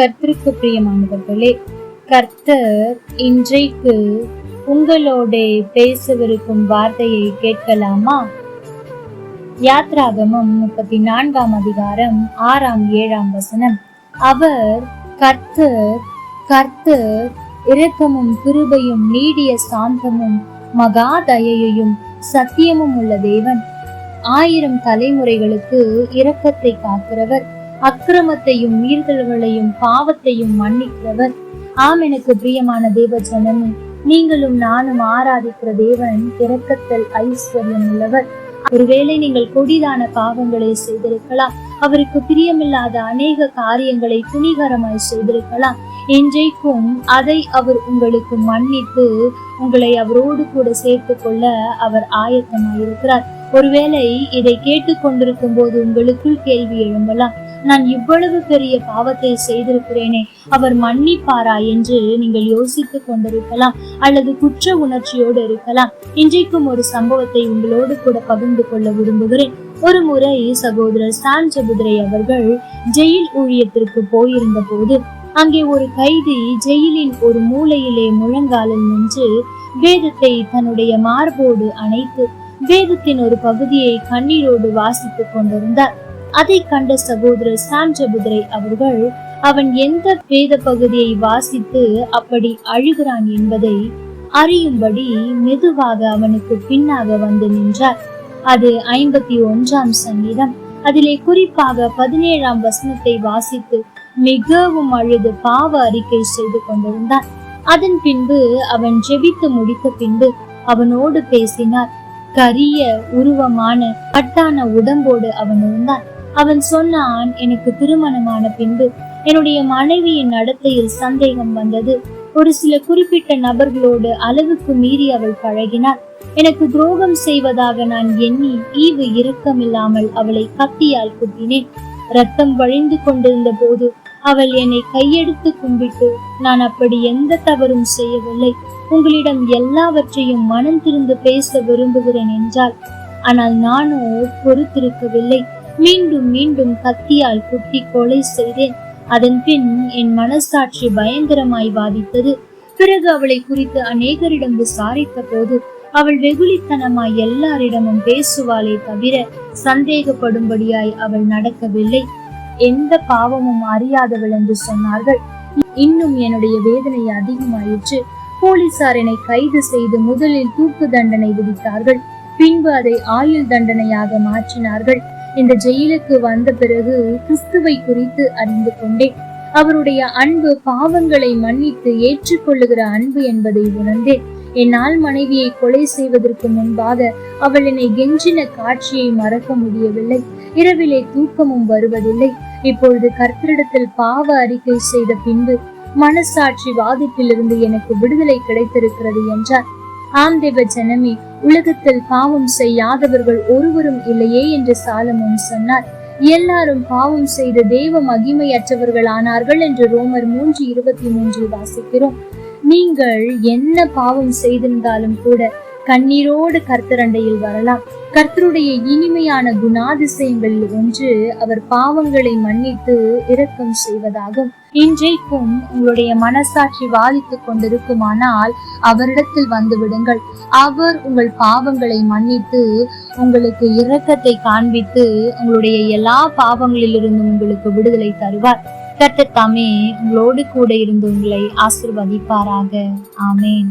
கர்த்தருக்கு பிரியமானவர்களே கர்த்தர் இன்றைக்கு உங்களோட பேசவிருக்கும் வார்த்தையை கேட்கலாமா? யாத்ராகமம் முப்பத்தி நான்காம் அதிகாரம் ஆறாம் ஏழாம் வசனம். அவர் கர்த்தர் கர்த்தர் இரக்கமும் கிருபையும் நீடிய சாந்தமும் மகா தயையும் சத்தியமும் உள்ள தேவன். ஆயிரம் தலைமுறைகளுக்கு இரக்கத்தை காக்கிறவர். அக்கிரமத்தையும் மீறுதல்களையும் பாவத்தையும் மன்னிக்கிறவர். ஆம் எனக்கு பிரியமான தேவ ஜனமே நீங்களும் நானும் ஆராதிக்கிற தேவன் இறக்கத்தல் ஐஸ்வர்யம் உள்ளவர். ஒருவேளை நீங்கள் கொடிதான பாவங்களை செய்திருக்கலாம். அவருக்கு பிரியமில்லாத அநேக காரியங்களை துணிகரமாய் செய்திருக்கலாம். இன்றைக்கும் அதை அவர் உங்களுக்கு மன்னித்து உங்களை அவரோடு கூட சேர்த்து கொள்ள அவர் ஆயத்தமாயிருக்கிறார். ஒருவேளை இதை கேட்டுக்கொண்டிருக்கும் போது உங்களுக்குள் கேள்வி எழும்பலாம். நான் இவ்வளவு பெரிய பாவத்தை செய்திருக்கிறேனே அவர் மன்னிப்பாரா என்று நீங்கள் யோசித்துக் கொண்டிருக்கலாம் அல்லது குற்ற உணர்ச்சியோடு இருக்கலாம். இன்றைக்கும் ஒரு சம்பவத்தை உங்களோடு கூட பகிர்ந்து கொள்ள விரும்புகிறேன். ஒரு முறை சகோதரர் சான் சபுதிரை அவர்கள் ஜெயில் ஊழியத்திற்கு போயிருந்த போது அங்கே ஒரு கைதி ஜெயிலின் ஒரு மூலையிலே முழங்காலில் நின்று வேதத்தை தன்னுடைய மார்போடு அணைத்து வேதத்தின் ஒரு பகுதியை கண்ணீரோடு வாசித்துக் கொண்டிருந்தார். அதை கண்ட சகோதரர் சாம் ஜபுதரை அவர்கள் அவன் எந்த வேத பகுதியை வாசித்து அப்படி அழுகிறான் என்பதை அறியும்படி மெதுவாக அவனுக்கு பின்னாக வந்து நின்றார். அது ஐம்பத்தி ஒன்றாம் சங்கீதம். அதிலே குறிப்பாக பதினேழாம் வசனத்தை வாசித்து மிகவும் அழுது பாவ அறிக்கை செய்து கொண்டிருந்தான். அதன் பின்பு அவன் ஜெபித்து முடித்த பின்பு அவனோடு பேசினார். கரிய உருவமான பட்டான உடம்போடு அவன் இருந்தான். அவன் சொன்னான் எனக்கு திருமணமான பின்பு என்னுடைய மனைவியின் நடத்தையில் சந்தேகம் வந்தது. ஒரு சில குறிப்பிட்ட நபர்களோடு அளவுக்கு மீறி அவள் பழகினாள். எனக்கு துரோகம் செய்வதாக நான் எண்ணி ஈவு இரக்கமில்லாமல் அவளை கத்தியால் குத்தினேன். ரத்தம் வழிந்து கொண்டிருந்த போது அவள் என்னை கையெடுத்து கும்பிட்டு நான் அப்படி எந்த தவறும் செய்யவில்லை. உங்களிடம் எல்லாவற்றையும் மனம் திருந்து பேச விரும்புகிறேன் என்றாள். ஆனால் நானோ பொறுத்திருக்கவில்லை. மீண்டும் மீண்டும் கத்தியால் குத்தி கொலை செய்தேன். அதன் பின் என் மனசாட்சி பயங்கரமாய் பாதித்தது பிறகு அவளை குறித்து அநேகரிடம் விசாரித்த போது அவள் வெகுளித்தனமாய் எல்லாரிடமும் பேசுவாளே தவிர சந்தேகப்படும்படியாய் அவள் நடக்கவில்லை. எந்த பாவமும் அறியாதவள் என்று சொன்னார்கள். இன்னும் என்னுடைய வேதனை அதிகமாயிற்று. போலீசார் என்னை கைது செய்து முதலில் தூக்கு தண்டனை விதித்தார்கள். பின்பு அதை ஆயுள் தண்டனையாக மாற்றினார்கள். இந்த ஜெயிலுக்கு வந்த பிறகு கிறிஸ்துவை குறித்து அறிந்து கொண்டேன். அவருடைய அன்பு பாவங்களை மன்னித்து ஏற்றுக்கொள்ளுகிற அன்பு என்பதை உணர்ந்தேன். என்னால் மனைவியை கொலை செய்வதற்கு முன்பாக அவள் என்னை கெஞ்சின காட்சியை மறக்க முடியவில்லை. இரவிலே தூக்கமும் வருவதில்லை. இப்பொழுது கர்த்தரிடத்தில் பாவ அறிக்கை செய்த பின்பு மனசாட்சி வாதிப்பிலிருந்து எனக்கு விடுதலை கிடைத்திருக்கிறது என்றார். ஆம் தேவ ஜனமே உலகத்தில் பாவம் செய்யாதவர்கள் ஒருவரும் இல்லையே என்று சாலமோன் சொன்னார். எல்லாரும் பாவம் செய்த தேவ மகிமையற்றவர்கள் ஆனார்கள் என்று ரோமர் மூன்று இருபத்தி மூன்றில் வாசிக்கிறோம். நீங்கள் என்ன பாவம் செய்திருந்தாலும் கூட கண்ணீரோடு கர்த்தரண்டையில் வரலாம். கர்த்தருடைய இனிமையான குணாதிசயங்களில் ஒன்று அவர் பாவங்களை மன்னித்து இரக்கம் செய்வதாகும். இன்றைக்கும் உங்களுடைய மனசாட்சி வாதித்துக் கொண்டிருக்குமானால் அவரிடத்தில் வந்து விடுங்கள். அவர் உங்கள் பாவங்களை மன்னித்து உங்களுக்கு இரக்கத்தை காண்பித்து உங்களுடைய எல்லா பாவங்களிலிருந்தும் உங்களுக்கு விடுதலை தருவார். கர்த்தர் தாமே உங்களோடு கூட இருந்து உங்களை ஆசிர்வதிப்பாராக. ஆமேன்.